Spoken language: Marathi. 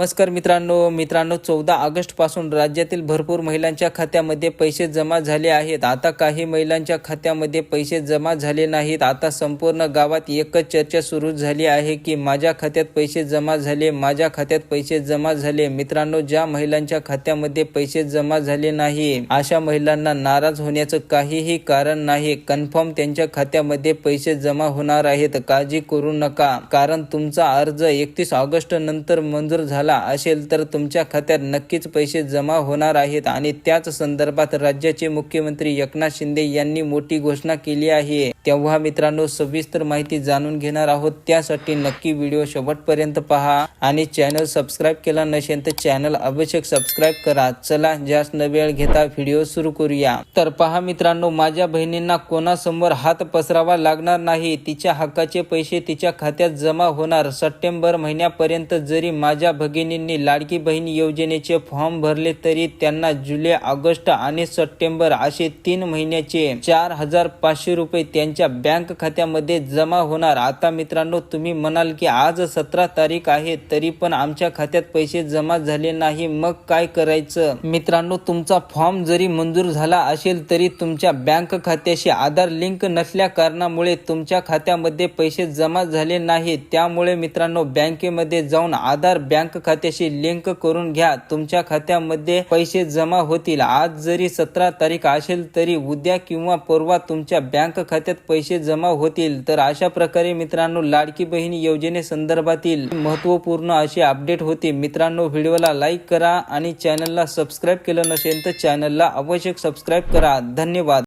नमस्कार मित्रांनो मित्रांनो चौदा ऑगस्टपासून राज्यातील भरपूर महिलांच्या खात्यामध्ये पैसे जमा झाले आहेत. आता काही महिलांच्या खात्यामध्ये पैसे जमा झाले नाहीत. आता संपूर्ण गावात एकच चर्चा सुरू झाली आहे की माझ्या खात्यात पैसे जमा झाले माझ्या खात्यात पैसे जमा झाले. मित्रांनो ज्या महिलांच्या खात्यामध्ये पैसे जमा झाले नाही अशा महिलांना नाराज होण्याचं काहीही कारण नाही. कन्फर्म त्यांच्या खात्यामध्ये पैसे जमा होणार आहेत. काळजी करू नका कारण तुमचा अर्ज एकतीस ऑगस्ट नंतर मंजूर झाला असेल तर तुमच्या खात्यात नक्कीच पैसे जमा होणार आहेत. आणि त्याच संदर्भात राज्याचे मुख्यमंत्री एकनाथ शिंदे यांनी मोठी घोषणा केली आहे. तेव्हा मित्रांनो सविस्तर माहिती जाणून घेणार आहोत. त्यासाठी नक्की व्हिडिओ शेवटपर्यंत पहा आणि चॅनल सबस्क्राईब केला नसेल तर चॅनल आवश्यक सबस्क्राईब करा. चला जास्त न वेळ घेता व्हिडिओ सुरू करूया. तर पहा मित्रांनो माझ्या बहिणींना कोणासमोर हात पसरावा लागणार नाही. तिच्या हक्काचे पैसे तिच्या खात्यात जमा होणार. सप्टेंबर महिन्यापर्यंत जरी माझ्या भगिनींनी लाडकी बहीण योजनेचे फॉर्म भरले तरी त्यांना जुलै ऑगस्ट आणि सप्टेंबर असे तीन महिन्याचे चार हजार पाचशे रुपये त्यांच्या बँक खात्यामध्ये जमा होणार. आता मित्रांनो तुम्ही म्हणाल की आज सतरा तारीख आहे तरी पण आमच्या खात्यात पैसे जमा झाले नाही. मग काय करायचं? मित्रांनो तुमचा फॉर्म जरी मंजूर झाला असेल तरी तुमच्या बँक खात्याशी आधार लिंक नसल्या कारणामुळे तुमच्या खात्यामध्ये पैसे जमा झाले नाही. त्यामुळे मित्रांनो बँकेमध्ये जाऊन आधार बँक खात्याशी लिंक करून घ्या. तुमच्या खात्यामध्ये पैसे जमा होतील. आज जरी सतरा तारीख असेल तरी उद्या किंवा परवा तुमच्या बँक खात्यात पैसे जमा होतील तर अशा प्रकारे मित्रांनो लाडकी बहीण योजने संदर्भातील महत्त्वपूर्ण अशी अपडेट होती. मित्रांनो व्हिडिओला लाईक करा आणि चॅनलला सबस्क्राईब केलं नसेल तर चॅनलला आवश्यक सबस्क्राईब करा. धन्यवाद.